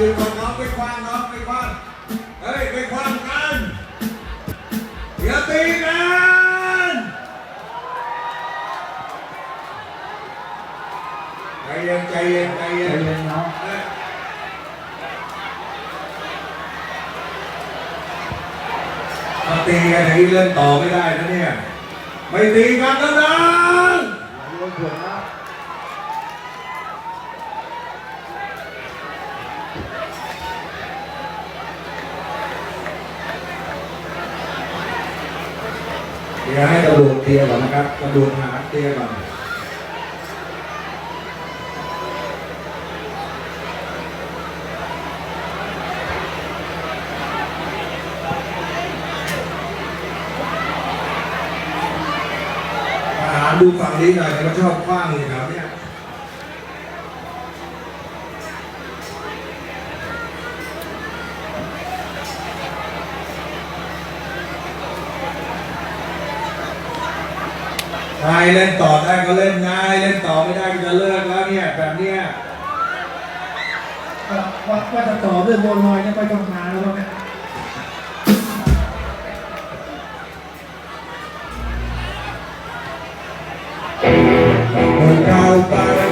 ยืนก่อนน้องไปคว้างน้องไปคว้างเฮ้ยไปคว้างกันอย่าตีกันใจเย็นใจเย็นใจเย็นเนาะตีกันอย่างนี้เล่นต่อไม่ได้นะเนี่ย ไม่ตีกันแล้วนะ เดี๋ยวให้ตำรวจเคลียร์ก่อนนะครับตำรวจหาเคลียร์ก่อนทหารดูฝั่งนี้หน่อยเขาชอบคว้างเลยครับเนี่ย ใครเล่นต่อได้ก็เล่นง่ายเล่นต่อไม่ได้ก็จะเลิกแล้วเนี่ยแบบเนี้ยว่าว่าว่าจะต่อเรื่องบอลลอยเนี่ยไปต้องหาแล้วเนี่ยคนเก่าไป